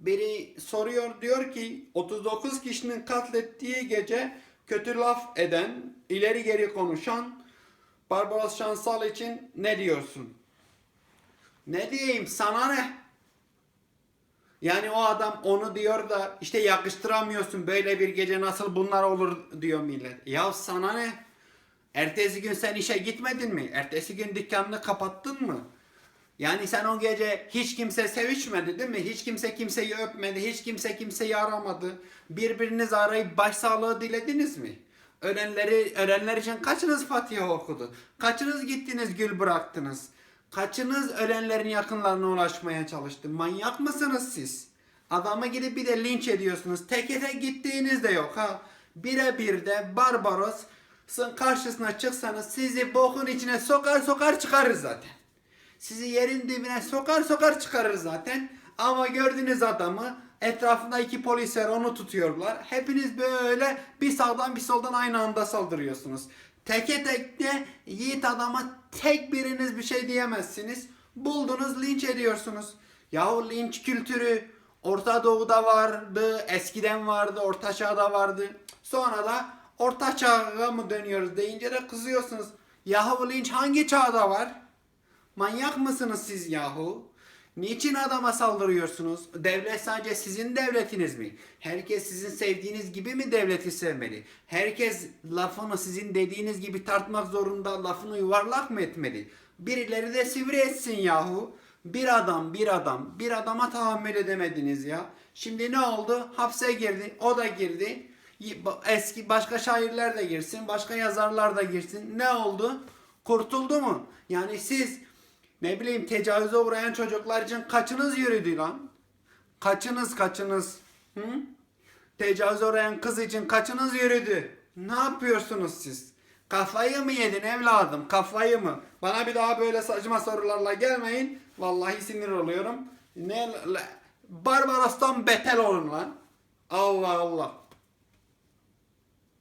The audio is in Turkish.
Biri soruyor diyor ki 39 kişinin katlettiği gece kötü laf eden, ileri geri konuşan Barbaros Şansal için ne diyorsun? Ne diyeyim sana ne? Yani o adam onu diyor da işte yakıştıramıyorsun böyle bir gece nasıl bunlar olur diyor millet. Ya sana ne? Ertesi gün sen işe gitmedin mi? Ertesi gün dükkanını kapattın mı? Yani sen o gece hiç kimse sevişmedi değil mi? Hiç kimse kimseyi öpmedi, hiç kimse kimseyi aramadı. Birbirinizi arayıp başsağlığı dilediniz mi? Ölenleri, ölenler için kaçınız Fatiha okudu? Kaçınız gittiniz gül bıraktınız? Kaçınız ölenlerin yakınlarına ulaşmaya çalıştı? Manyak mısınız siz? Adamı gidip bir de linç ediyorsunuz. Teke tek gittiğiniz de yok ha. Birebir de Barbaros'un karşısına çıksanız sizi bokun içine sokar sokar çıkarır zaten. Sizi yerin dibine sokar sokar çıkarır zaten. Ama gördüğünüz adamı etrafında iki polis var onu tutuyorlar. Hepiniz böyle bir sağdan bir soldan aynı anda saldırıyorsunuz. Teke tek de yiğit adama tek biriniz bir şey diyemezsiniz. Buldunuz linç ediyorsunuz. Yahu linç kültürü Orta Doğu'da vardı, eskiden vardı, Orta Çağ'da vardı. Sonra da Orta Çağ'a mı dönüyoruz deyince de kızıyorsunuz. Yahu linç hangi çağda var? Manyak mısınız siz yahu? Niçin adama saldırıyorsunuz? Devlet sadece sizin devletiniz mi? Herkes sizin sevdiğiniz gibi mi devleti sevmeli? Herkes lafını sizin dediğiniz gibi tartmak zorunda lafını yuvarlak mı etmeli? Birileri de sivri etsin yahu. Bir adam, bir adam, bir adama tahammül edemediniz ya. Şimdi ne oldu? Hapse girdi, o da girdi. Eski başka şairler de girsin, başka yazarlar da girsin. Ne oldu? Kurtuldu mu? Yani siz ne bileyim tecavüze uğrayan çocuklar için kaçınız yürüdü lan? Kaçınız kaçınız? Hı? Tecavüze uğrayan kız için kaçınız yürüdü? Ne yapıyorsunuz siz? Kafayı mı yedin evladım? Kafayı mı? Bana bir daha böyle saçma sorularla gelmeyin. Vallahi sinir oluyorum. Ne Barbaros'tan beter olun lan. Allah Allah.